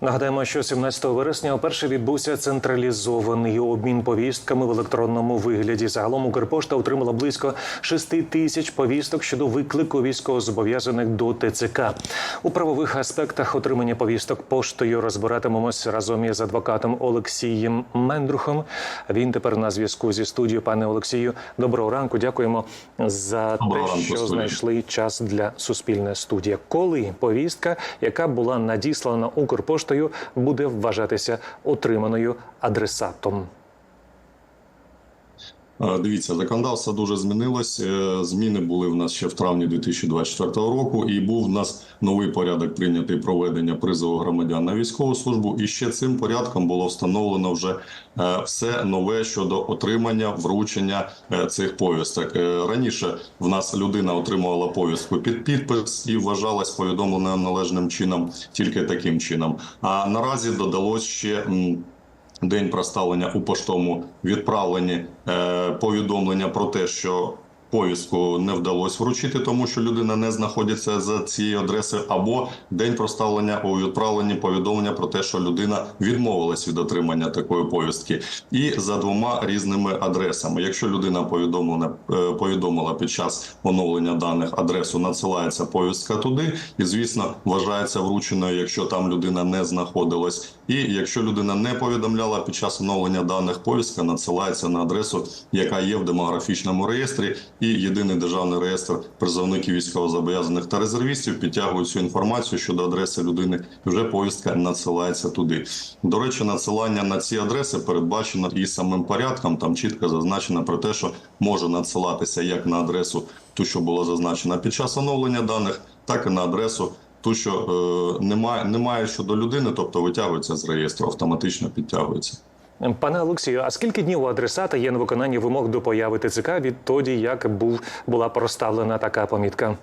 Нагадаємо, що 17 вересня вперше відбувся централізований обмін повістками в електронному вигляді. Загалом Укрпошта отримала близько 6 тисяч повісток щодо виклику військовозобов'язаних до ТЦК. У правових аспектах отримання повісток поштою розбиратимемось разом із адвокатом Олексієм Мендрухом. Він тепер на зв'язку зі студією. Пане Олексію, доброго ранку. Дякуємо за Доброго те, ранку, що знайшли час для суспільне студія. Коли повістка, яка була надіслана Укрпоштою, буде вважатися отриманою адресатом. Е, Дивіться, законодавство дуже змінилось. Е, Зміни були в нас ще в травні 2024 року, і був в нас новий порядок прийнятий проведення призову громадян на військову службу. І ще цим порядком було встановлено вже е, все нове щодо отримання вручення цих повісток. Раніше в нас людина отримувала повістку під підпис і вважалась повідомленою належним чином тільки таким чином. А наразі додалось ще. День проставлення у поштовому відправленні е, повідомлення про те, що повістку не вдалося вручити, тому що людина не знаходиться за цією адресою, або день проставлення у відправленні повідомлення про те, що людина відмовилась від отримання такої повістки, і за двома різними адресами. Якщо людина повідомлена е, повідомила під час оновлення даних адресу, надсилається повістка туди, і звісно вважається врученою, якщо там людина не знаходилась. І якщо людина не повідомляла під час оновлення даних, повістка надсилається на адресу, яка є в демографічному реєстрі, єдиний державний реєстр призовників військовозобов'язаних та резервістів підтягує цю інформацію щодо адреси людини. і Вже повістка надсилається туди. До речі, надсилання на ці адреси передбачено і самим порядком. Там чітко зазначено про те, що може надсилатися як на адресу, ту, що була зазначена під час оновлення даних, так і на адресу. Ту, що е, немає, немає щодо людини, тобто витягується з реєстру, автоматично підтягується. Пане Олексію, а скільки днів у адресата є на виконання вимог до появи ТЦК відтоді, як був була проставлена така помітка?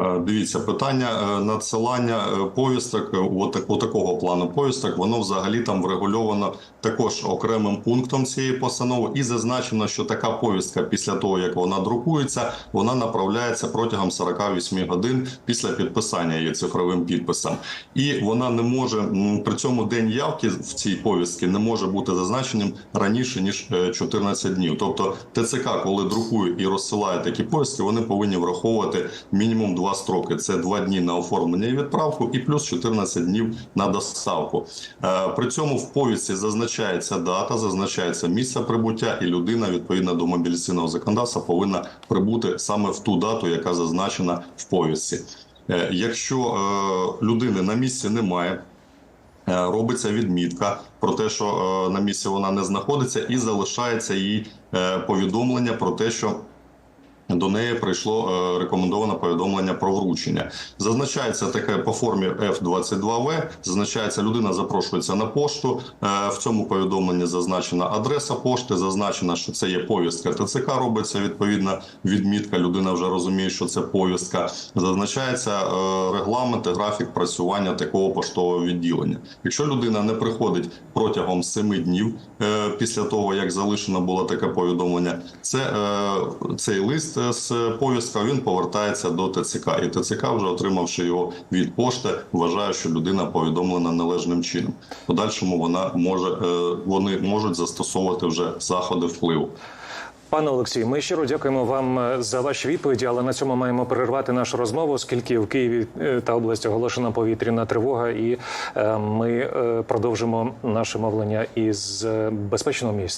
Е, Дивіться, питання е, надсилання е, повісток от, от такого плану повісток, воно взагалі там врегульовано також окремим пунктом цієї постанови, і зазначено, що така повістка після того, як вона друкується, вона направляється протягом 48 годин після підписання її цифровим підписом. І вона не може при цьому день явки в цій повістці не може бути зазначеним раніше ніж е, 14 днів. Тобто ТЦК, коли друкує і розсилає такі повістки, вони повинні враховувати мінімум два строки: це два дні на оформлення і відправку, і плюс 14 днів на доставку. Е, При цьому в повістці зазначається дата, зазначається місце прибуття, і людина відповідно до мобілізаційного законодавства повинна прибути саме в ту дату, яка зазначена в повістці. Е, Якщо е, людини на місці немає, робиться відмітка про те, що на місці вона не знаходиться, і залишається їй повідомлення про те, що. До неї прийшло е, рекомендоване повідомлення про вручення. Зазначається таке по формі F22V. Зазначається, людина запрошується на пошту. Е, в цьому повідомленні зазначена адреса пошти. Зазначено, що це є повістка ТЦК. Робиться відповідна відмітка. Людина вже розуміє, що це повістка. Зазначається е, регламент і графік працювання такого поштового відділення. Якщо людина не приходить протягом 7 днів після того, як залишено було таке повідомлення, це цей лист з повісткою він повертається до ТЦК, і ТЦК, вже отримавши його від пошти, вважає, що людина повідомлена належним чином. Подальшому вона може е, вони можуть застосовувати вже заходи впливу. Пане Олексію, ми щиро дякуємо вам е, за ваші відповіді, але на цьому маємо перервати нашу розмову, оскільки в Києві е, та області оголошена повітряна тривога, і ми продовжимо наше мовлення із безпечного місця.